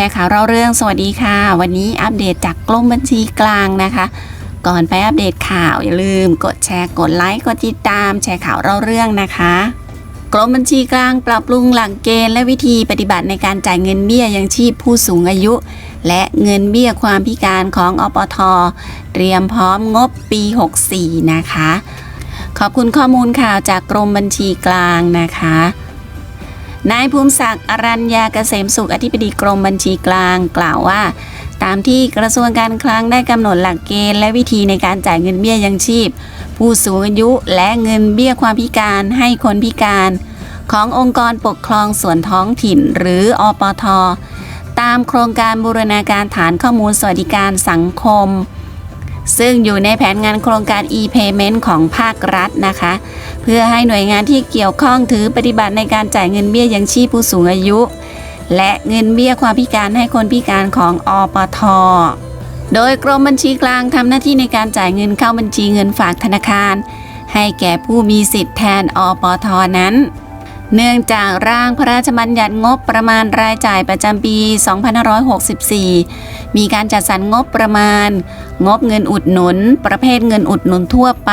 ชร์ข่าวเราเรื่องสวัสดีค่ะ วันนี้อัปเดตจากกรมบัญชีกลางนะคะ ก่อนไปอัปเดตข่าวอย่าลืม กดแชร์กดไลค์กดติดตามแชร์ข่าวเราเรื่องนะคะกรมบัญชีกลางปรับปรุงหลักเกณฑ์และวิธีปฏิบัติในการจ่ายเงินเบี้ยยังชีพผู้สูงอายุ และเงินเบี้ยความพิการของอปท เตรียมพร้อมงบปี 64 นะคะ ขอบคุณข้อมูลข่าวจากกรมบัญชีกลางนะคะ นายภูมิศักดิ์อรัญญาเกษมสุขอธิบดีกรมบัญชีกลางกล่าวว่า ตามที่กระทรวงการคลังได้กำหนดหลักเกณฑ์และวิธีในการจ่ายเงินเบี้ยยังชีพ ผู้สูงอายุและเงินเบี้ยความพิการให้คนพิการ ขององค์กรปกครองส่วนท้องถิ่นหรืออปท ตามโครงการบูรณาการฐานข้อมูลสวัสดิการสังคม ซึ่งอยู่ในแผนงานโครงการ e-payment ของภาครัฐนะคะ เพื่อให้หน่วยงานที่เกี่ยวข้องถือปฏิบัติในการจ่ายเงินเบี้ยยังชีพผู้สูงอายุ และเงินเบี้ยความพิการให้คนพิการของอปทโดยกรมบัญชีกลางทำหน้าที่ในการจ่ายเงินเข้าบัญชีเงินฝากธนาคาร ให้แก่ผู้มีสิทธิ์แทนอปทนั้น เนื่องจากร่างพระราชบัญญัติงบประมาณรายจ่ายประจำปี 2564 มีการจัดสรรงบประมาณ งบเงินอุดหนุน ประเภทเงินอุดหนุนทั่วไป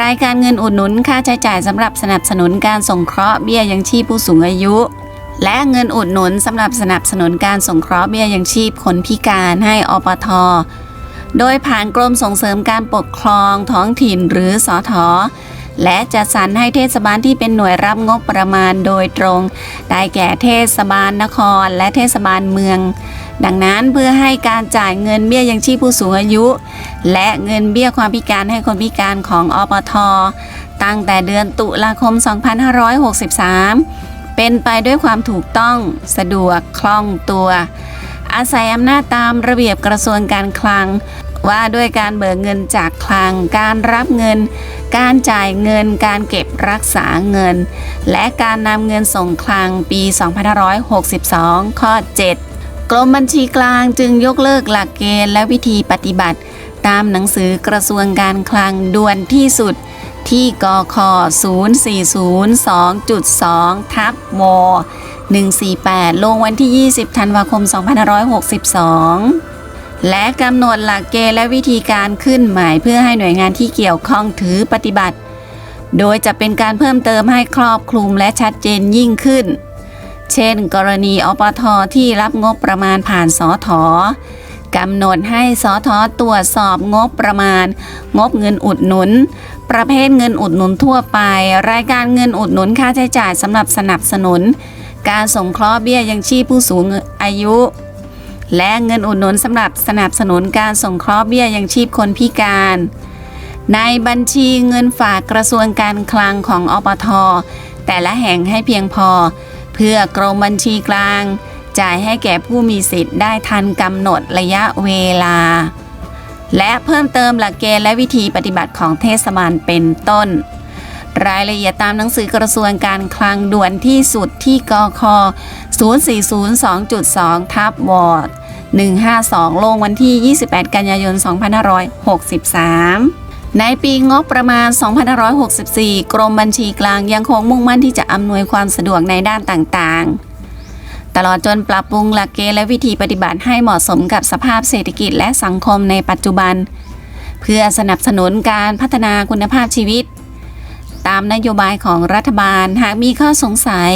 รายการเงินอุดหนุนค่าใช้จ่ายสำหรับสนับสนุนการสงเคราะห์เบี้ยยังชีพผู้สูงอายุ และเงินอุดหนุนสำหรับสนับสนุนการสงเคราะห์เบี้ยยังชีพคนพิการให้อปทโดยผ่านกรมส่งเสริมการปกครองท้องถิ่นหรือสอทอ และจัดสรรให้เทศบาลที่เป็นหน่วยรับงบประมาณโดยตรง ได้แก่เทศบาลนคร และเทศบาลเมือง ดังนั้นเพื่อให้การจ่ายเงินเบี้ยยังชีพผู้สูงอายุ และเงินเบี้ยความพิการให้คนพิการของอปท ตั้งแต่เดือนตุลาคม 2563 เป็นไปด้วยความถูกต้องสะดวกคล่องตัว อาศัยอำนาจตามระเบียบกระทรวงการคลัง ว่าด้วยการเบิกเงินจากคลัง การรับเงิน การจ่ายเงิน การเก็บรักษาเงิน และการนำเงินส่งคลังปี 2562 ข้อ 7 กรมบัญชีกลางจึงยกเลิกหลักเกณฑ์และวิธีปฏิบัติ ตามหนังสือกระทรวงการคลังด่วนที่สุดที่กค0402.2 ทับว148 ลงวันที่ 20 ธันวาคม 2562 และกำหนดหลักเกณฑ์และวิธีการขึ้นหมายเพื่อให้หน่วยงานที่เกี่ยวข้องถือปฏิบัติ โดยจะเป็นการเพิ่มเติมให้ครอบคลุมและชัดเจนยิ่งขึ้น เช่น กรณีอปทที่รับงบประมาณผ่านสอทอกำหนดให้สอทอตรวจสอบงบประมาณ งบเงินอุดหนุน ประเภทเงินอุดหนุนทั่วไป รายการเงินอุดหนุนค่าใช้จ่ายสำหรับสนับสนุน การสงเคราะห์เบี้ยยังชีพผู้สูงอายุ และเงินอุดหนุนสำหรับสนับสนุนการส่งเคราะห์เบี้ยยังชีพคนพิการ ในบัญชีเงินฝากกระทรวงการคลังของอปท แต่ละแห่งให้เพียงพอ เพื่อกรมบัญชีกลาง จ่ายให้แก่ผู้มีสิทธิ์ได้ทันกำหนดระยะเวลา และเพิ่มเติมหลักเกณฑ์และวิธีปฏิบัติของเทศบาลเป็นต้น รายละเอียดตามหนังสือกระทรวงการคลังด่วนที่สุดที่กค0402.2ทับวอร์ด 152 ลงวันที่ 28 กันยายน 2563ในปีงบประมาณ 2564 กรมบัญชีกลางยังคงมุ่งมั่นที่จะอำนวยความสะดวกในด้านต่างๆ ตลอดจนปรับปรุงหลักเกณฑ์และวิธีปฏิบัติให้เหมาะสมกับสภาพเศรษฐกิจและสังคมในปัจจุบัน เพื่อสนับสนุนการพัฒนาคุณภาพชีวิต ตามนโยบายของรัฐบาลหากมีข้อสงสัย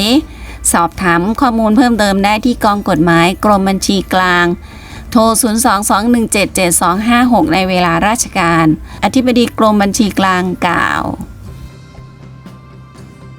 สอบถามข้อมูลเพิ่มเติมได้ที่กองกฎหมายกรมบัญชีกลาง โทร 022177256 ในเวลาราชการ อธิบดีกรมบัญชีกลางกล่าว